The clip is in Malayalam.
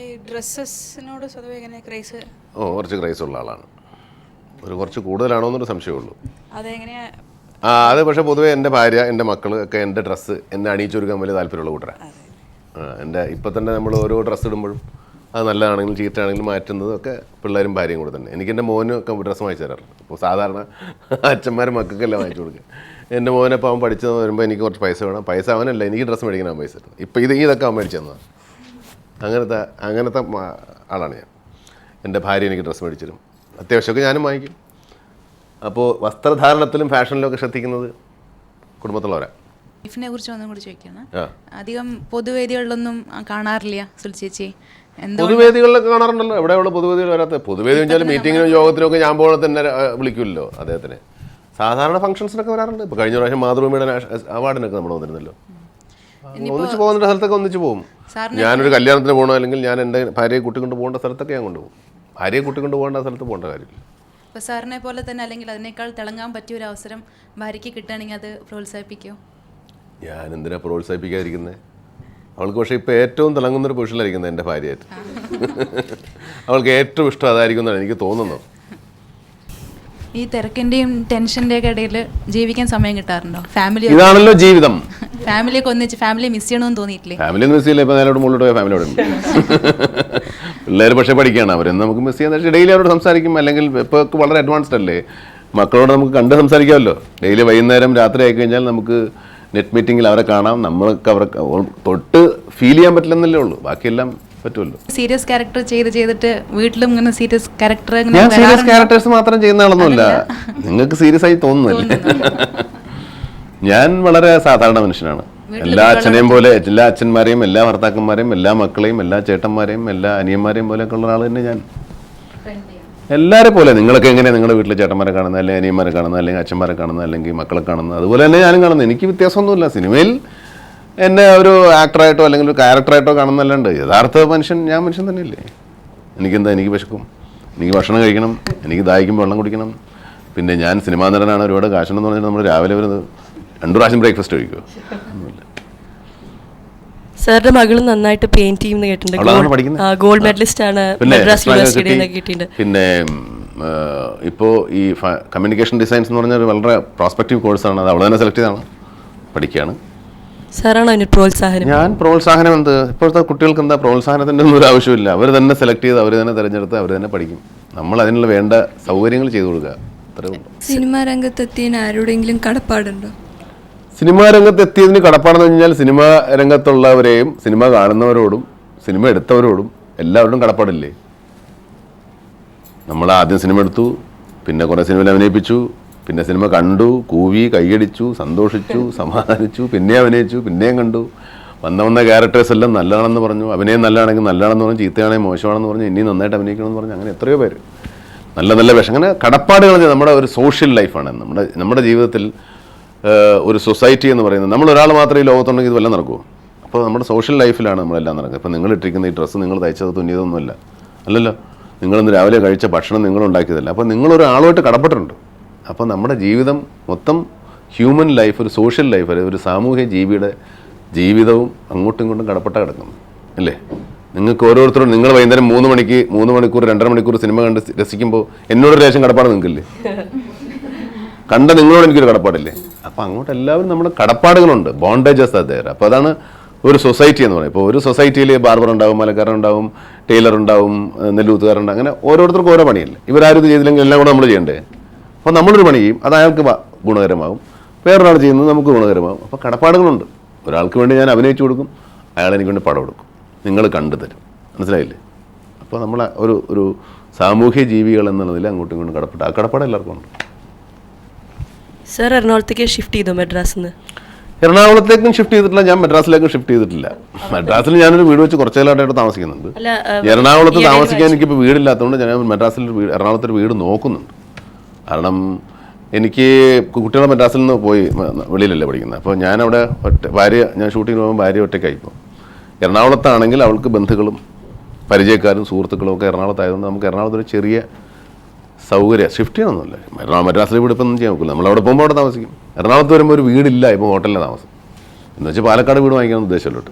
ഈ ഡ്രസ്സസിനോട് സ്വതവേ എങ്ങനെ ക്രൈസ്? ഓ കുറച്ച് ക്രൈസ് ഉള്ള ആളാണ്. ഒരു കുറച്ച് കൂടുതലാണോ എന്നൊരു സംശയമുള്ളൂ അതെങ്ങനെയാ? ആ അത് പക്ഷേ പൊതുവേ എന്റെ ഭാര്യ എന്റെ മക്കൾ ഒക്കെ എന്റെ ഡ്രസ്സ് എന്നെ അണിയിച്ചൊരുക്കാൻ വലിയ താല്പര്യമുള്ള കൂട്ടരാണ് എന്റെ ഇപ്പം തന്നെ നമ്മൾ ഓരോ ഡ്രസ്സ് ഇടുമ്പോഴും അത് നല്ലതാണെങ്കിലും ചീത്തയാണെങ്കിലും മാറ്റുന്നത് ഒക്കെ പിള്ളേരും ഭാര്യയും കൂടെ തന്നെ. എനിക്ക് എന്റെ മോനും ഒക്കെ ഡ്രസ്സ് വാങ്ങിച്ചു തരാറുണ്ട്. അപ്പോൾ സാധാരണ അച്ഛന്മാരും മക്കൾക്കെല്ലാം വാങ്ങിച്ചു കൊടുക്കുക. എന്റെ മോനെ മോനപ്പോൾ അവൻ പഠിച്ചു വരുമ്പോൾ എനിക്ക് കുറച്ച് പൈസ വേണം. പൈസ അവനല്ല എനിക്ക് ഡ്രസ്സ് മേടിക്കാൻ പൈസ ഇപ്പം ഇപ്പോൾ ഇത് ഇതൊക്കെ അവൻ മേടിച്ചു തന്നതാണ്. അങ്ങനത്തെ അങ്ങനത്തെ ആളാണ് ഞാൻ. എന്റെ ഭാര്യ എനിക്ക് ഡ്രസ്സ് മേടിച്ചു തരും അത്യാവശ്യമൊക്കെ ഞാനും വാങ്ങിക്കും. അപ്പോൾ വസ്ത്രധാരണത്തിലും ഫാഷനിലും ഒക്കെ ശ്രദ്ധിക്കുന്നത് കുടുംബത്തിലുള്ളവരാണ് ലൈഫിനെ കുറിച്ച് ഒന്നും കൂടി ചോദിക്കണം അധികം പൊതുവേദികളിലൊന്നും കാണാറില്ല സുൽ ചേച്ചി. എന്തോ പൊതുവേദികളിലൊക്കെ കാണാറുണ്ടല്ലോ. എവിടെയുള്ള പൊതുവേദികൾ വരാത്ത? പൊതുവേദി വെച്ചാൽ മീറ്റിങ്ങിനും യോഗത്തിനും ഒക്കെ ഞാൻ പോലെ തന്നെ വിളിക്കുമല്ലോ അദ്ദേഹത്തിനെ. സാധാരണ ഫംഗ്ഷൻസിനൊക്കെ വരാറുണ്ട്. ഇപ്പോൾ കഴിഞ്ഞ പ്രാവശ്യം മാതൃഭൂമിയുടെ അവാർഡിനൊക്കെ നമ്മൾ വന്നിരുന്നല്ലോ. ഒന്നിച്ച് പോകുന്ന സ്ഥലത്തൊക്കെ ഒന്നിച്ച് പോകും ഞാനൊരു കല്യാണത്തിന് പോകണോ അല്ലെങ്കിൽ ഞാൻ എന്റെ ഭാര്യയെ കുട്ടി കൊണ്ട് പോകേണ്ട സ്ഥലത്തൊക്കെ ഞാൻ കൊണ്ടുപോകും. ഭാര്യയെ കുട്ടി കൊണ്ട് പോകേണ്ട സ്ഥലത്ത് പോകേണ്ട കാര്യമില്ല. ഇപ്പോൾ സാറിനെ പോലെ തന്നെ അല്ലെങ്കിൽ അതിനേക്കാൾ തിളങ്ങാൻ പറ്റിയ ഒരു അവസരം ഭാര്യയ്ക്ക് കിട്ടുകയാണെങ്കിൽ അത് പ്രോത്സാഹിപ്പിക്കുമോ ഞാൻ എന്തിനാ പ്രോത്സാഹിപ്പിക്കാതിരിക്കുന്നത് അവൾക്ക് പക്ഷേ ഇപ്പോൾ ഏറ്റവും തിളങ്ങുന്നൊരു പൊസിഷനിലായിരിക്കുന്നത് എന്റെ ഭാര്യയായിട്ട്. അവൾക്ക് ഏറ്റവും ഇഷ്ടം അതായിരിക്കും എന്നാണ് എനിക്ക് തോന്നുന്നത്. ഈ തിരക്കിന്റെയും ടെൻഷന്റെയൊക്കെ ഇടയിൽ ജീവിക്കാൻ സമയം കിട്ടാറുണ്ടോ? ഫാമിലി ഇതാണല്ലോ ജീവിതം. ഫാമിലിയൊക്കെ ഒന്നിച്ച് ഫാമിലി മിസ് ചെയ്യണമെന്ന് തോന്നിയിട്ടില്ലേ? ഫാമിലി മിസ് ചെയ്യില്ല ഇപ്പം നേരോട് മുകളിലോട്ട് പോയ ഫാമിലി ഉണ്ട് പിള്ളേർ പക്ഷേ പഠിക്കുകയാണ് അവരെന്ന് നമുക്ക് മിസ് ചെയ്യാന്ന് ഡെയിലി അവരോട് സംസാരിക്കും. അല്ലെങ്കിൽ ഇപ്പോൾ വളരെ അഡ്വാൻസ്ഡ് അല്ലേ? മക്കളോട് നമുക്ക് കണ്ട് സംസാരിക്കാമല്ലോ. ഡെയിലി വൈകുന്നേരം രാത്രി ആയി കഴിഞ്ഞാൽ നമുക്ക് നെറ്റ് മീറ്റിംഗിൽ അവരെ കാണാം. നമ്മൾക്ക് അവർക്ക് തൊട്ട് ഫീൽ ചെയ്യാൻ പറ്റില്ലെന്നല്ലേ ഉള്ളൂ. ബാക്കിയെല്ലാം പറ്റുമല്ലോ. സീരിയസ് ക്യാരക്ടർ ചെയ്ത് ചെയ്തിട്ട് വീട്ടിലും ഇങ്ങനെ സീരിയസ് ക്യാരക്ടർ ഞാൻ സീരിയസ് ക്യാരക്ടേഴ്സ് മാത്രം ചെയ്യുന്ന ആളൊന്നുമല്ല. നിങ്ങൾക്ക് സീരിയസ് ആയി തോന്നുന്നില്ലേ? ഞാൻ വളരെ സാധാരണ മനുഷ്യനാണ്. എല്ലാ അച്ഛനെയും പോലെ എല്ലാ അച്ഛന്മാരെയും എല്ലാ ഭർത്താക്കന്മാരെയും എല്ലാ മക്കളെയും എല്ലാ ചേട്ടന്മാരെയും എല്ലാ അനിയന്മാരെയും പോലെയൊക്കെ ഉള്ള ആൾ തന്നെ ഞാൻ. എല്ലാവരെ പോലെ നിങ്ങളൊക്കെ എങ്ങനെയാണ് നിങ്ങളുടെ വീട്ടിലെ ചേട്ടന്മാരെ കാണുന്നത്? അല്ലെങ്കിൽ അനിയന്മാരെ കാണുന്നത്? അല്ലെങ്കിൽ അച്ഛന്മാരെ കാണുന്നത്? അല്ലെങ്കിൽ മക്കളെ കാണുന്നത്? അതുപോലെ തന്നെ ഞാനും കാണുന്നത് എനിക്ക് വ്യത്യാസമൊന്നുമില്ല. സിനിമയിൽ എന്നെ ഒരു ആക്ടറായിട്ടോ അല്ലെങ്കിൽ ഒരു ക്യാരക്ടറായിട്ടോ കാണുന്നല്ലാണ്ട് യഥാർത്ഥ മനുഷ്യൻ ഞാൻ മനുഷ്യൻ തന്നെയല്ലേ? എനിക്കെന്താ? എനിക്ക് വിശക്കും. എനിക്ക് ഭക്ഷണം കഴിക്കണം. എനിക്ക് ദാഹിക്കുമ്പോൾ വെള്ളം കുടിക്കണം. പിന്നെ ഞാൻ സിനിമാ നടനാണ്. ഒരുപാട് എന്ന് പറഞ്ഞാൽ നമ്മൾ രാവിലെ വരുന്നത്. രണ്ടു പ്രാവശ്യം ബ്രേക്ക്ഫാസ്റ്റ് കഴിക്കുമോ സാറിന്റെ മകൾ നന്നായിട്ട് പെയിന്റ് ചെയ്യുന്ന കേട്ടിട്ടുണ്ട്? ഗോൾഡ് മെഡലിസ്റ്റ് ആണ് മദ്രാസ് യൂണിവേഴ്സിറ്റിയിൽ നിന്ന് കിട്ടിയിട്ടുണ്ട് പിന്നെ ഇപ്പോൾ ഈ കമ്മ്യൂണിക്കേഷൻ ഡിസൈൻസ് എന്ന് പറഞ്ഞാൽ ഒരു വളരെ പ്രോസ്പെക്റ്റീവ് കോഴ്സാണ് അത് അവൾ തന്നെ സെലക്ട് ചെയ്താണ്. പഠിക്കുകയാണ് സാറാണോ അതിന് പ്രോത്സാഹനം? ഞാൻ പ്രോത്സാഹനം എന്ത്? ഇപ്പോഴത്തെ കുട്ടികൾക്ക് എന്താ പ്രോത്സാഹനത്തിന്റെ ഒന്നും ഒരു ആവശ്യമില്ല അവർ തന്നെ സെലക്ട് ചെയ്ത് അവർ തന്നെ തിരഞ്ഞെടുത്ത് അവർ തന്നെ പഠിക്കും. നമ്മൾ അതിനുള്ള വേണ്ട സൗകര്യങ്ങൾ ചെയ്തു കൊടുക്കുക. അത്രേ ഉള്ളൂ. സിനിമാ രംഗത്തെത്തിയതിന് ആരോടെങ്കിലും കടപ്പാടുണ്ടോ? സിനിമാ രംഗത്ത് എത്തിയതിന് കടപ്പാടെന്ന് കഴിഞ്ഞാൽ സിനിമാ രംഗത്തുള്ളവരെയും സിനിമ കാണുന്നവരോടും സിനിമ എടുത്തവരോടും എല്ലാവരോടും കടപ്പാടില്ലേ? നമ്മൾ ആദ്യം സിനിമ എടുത്തു പിന്നെ കുറേ സിനിമയിൽ അഭിനയിപ്പിച്ചു പിന്നെ സിനിമ കണ്ടു കൂവി കൈയടിച്ചു സന്തോഷിച്ചു സമാധാനിച്ചു പിന്നെ അഭിനയിച്ചു പിന്നെയും കണ്ടു. വന്ന വന്ന ക്യാരക്ടേഴ്സ് എല്ലാം നല്ലതാണെന്ന് പറഞ്ഞു അഭിനയം നല്ലതാണെങ്കിൽ നല്ലതാണെന്ന് പറഞ്ഞു ചീത്തയാണെങ്കിൽ മോശമാണെന്ന് പറഞ്ഞു ഇനി നന്നായിട്ട് അഭിനയിക്കണമെന്ന് പറഞ്ഞു അങ്ങനെ എത്രയോ പേര്. നല്ല നല്ല വിഷം. അങ്ങനെ കടപ്പാടുകൾ നമ്മുടെ ഒരു സോഷ്യൽ ലൈഫാണ്. നമ്മുടെ നമ്മുടെ ജീവിതത്തിൽ ഒരു സൊസൈറ്റി എന്ന് പറയുന്നത്. നമ്മൾ ഒരാൾ മാത്രമേ ലോകത്തുണ്ടെങ്കിൽ ഇതുവല്ല നടക്കുമോ അപ്പോൾ നമ്മുടെ സോഷ്യൽ ലൈഫിലാണ് നമ്മളെല്ലാം നടക്കുക ഇപ്പോൾ നിങ്ങൾ ഇട്ടിരിക്കുന്ന ഈ ഡ്രസ്സ് നിങ്ങൾ തയ്ച്ചത് തുന്നിയതൊന്നുമല്ല. അല്ലല്ലോ? നിങ്ങളിന്ന് രാവിലെ കഴിച്ച ഭക്ഷണം നിങ്ങൾ ഉണ്ടാക്കിയതല്ല. അപ്പോൾ നിങ്ങളൊരാളുമായിട്ട് കടപ്പെട്ടിട്ടുണ്ട്. അപ്പോൾ നമ്മുടെ ജീവിതം മൊത്തം ഹ്യൂമൻ ലൈഫ് ഒരു സോഷ്യൽ ലൈഫ് ഒരു സാമൂഹ്യ ജീവിയുടെ ജീവിതവും അങ്ങോട്ടും ഇങ്ങോട്ടും കടപ്പെട്ട കിടക്കുന്നു അല്ലേ? നിങ്ങൾക്ക് ഓരോരുത്തരും നിങ്ങൾ വൈകുന്നേരം മൂന്ന് മണിക്ക് മൂന്ന് മണിക്കൂർ രണ്ടര മണിക്കൂർ സിനിമ കണ്ട് രസിക്കുമ്പോൾ എന്നോടൊരു ലേശം കടപ്പാട് നിങ്ങൾക്കില്ലേ? കണ്ട നിങ്ങളോട് എനിക്കൊരു കടപ്പാടില്ലേ? അപ്പോൾ അങ്ങോട്ട് എല്ലാവരും നമ്മുടെ കടപ്പാടുകളുണ്ട്. ബോണ്ടേജസ് അദ്ദേഹം അപ്പോൾ അതാണ് ഒരു സൊസൈറ്റി എന്ന് പറയുന്നത്. ഇപ്പോൾ ഒരു സൊസൈറ്റിയിൽ ബാർബർ ഉണ്ടാവും മലക്കാരൻ ഉണ്ടാവും ടൈലർ ഉണ്ടാവും നെല്ലൂത്തുകാരുണ്ടാവും അങ്ങനെ ഓരോരുത്തർക്കും ഓരോ പണിയല്ലേ? ഇവരാരും ഇത് ചെയ്തില്ലെങ്കിൽ എല്ലാം കൂടെ നമ്മൾ ചെയ്യണ്ടേ? അപ്പോൾ നമ്മളൊരു പണി ചെയ്യും. അത് അയാൾക്ക് ഗുണകരമാകും. വേറൊരാൾ ചെയ്യുന്നത് നമുക്ക് ഗുണകരമാകും. അപ്പോൾ കടപ്പാടുകളുണ്ട്. ഒരാൾക്ക് വേണ്ടി ഞാൻ അഭിനയിച്ചു കൊടുക്കും. അയാൾ എനിക്ക് വേണ്ടി പടം കൊടുക്കും നിങ്ങൾ കണ്ടു തരും. മനസ്സിലായില്ലേ? അപ്പോൾ നമ്മൾ ഒരു ഒരു സാമൂഹ്യ ജീവികൾ എന്നുള്ളതിൽ അങ്ങോട്ടും ഇങ്ങോട്ടും കടപ്പെട്ട് ആ കടപ്പാട് എല്ലാവർക്കും ഉണ്ട്. സാർ എറണാകുളത്തേക്ക് ഷിഫ്റ്റ് ചെയ്തു മദ്രാസിൽ നിന്ന് എറണാകുളത്തേക്കും ഷിഫ്റ്റ് ചെയ്തിട്ടില്ല ഞാൻ മദ്രാസിലേക്കും ഷിഫ്റ്റ് ചെയ്തിട്ടില്ല. മദ്രാസിൽ ഞാനൊരു വീട് വെച്ച് കുറച്ചു കാലമായിട്ട് താമസിക്കുന്നുണ്ട്. എറണാകുളത്ത് താമസിക്കാൻ എനിക്കിപ്പോൾ വീടില്ലാത്തതുകൊണ്ട് ഞാൻ മദ്രാസിൽ വീട് എറണാകുളത്തൊരു വീട് നോക്കുന്നുണ്ട്. കാരണം എനിക്ക് കുട്ടികളെ മദ്രാസിൽ നിന്ന് പോയി വെളിയിലല്ലേ പഠിക്കുന്നത്. അപ്പോൾ ഞാനവിടെ ഒറ്റ ഭാര്യ ഞാൻ ഷൂട്ടിങ്ങിന് പോകുമ്പോൾ ഭാര്യ ഒറ്റയ്ക്കായി പോകും എറണാകുളത്താണെങ്കിൽ അവൾക്ക് ബന്ധുക്കളും പരിചയക്കാരും സുഹൃത്തുക്കളും ഒക്കെ എറണാകുളത്തായതുകൊണ്ട് നമുക്ക് എറണാകുളത്ത് ഒരു ചെറിയ സൗകര്യം. ഷിഫ്റ്റ് ചെയ്യണമെന്നില്ല എറണാകുളം മദ്രാസിൽ വീട് ഇപ്പം ഒന്നും ചെയ്യാൻ നോക്കില്ല നമ്മൾ അവിടെ പോകുമ്പോൾ അവിടെ താമസിക്കും. എറണാകുളത്ത് വരുമ്പോൾ ഒരു വീടില്ല ഇപ്പോൾ ഹോട്ടലിലെ താമസം. എന്ന് വെച്ചാൽ പാലക്കാട് വീട് വാങ്ങിക്കാൻ ഉദ്ദേശമല്ലോട്ട്.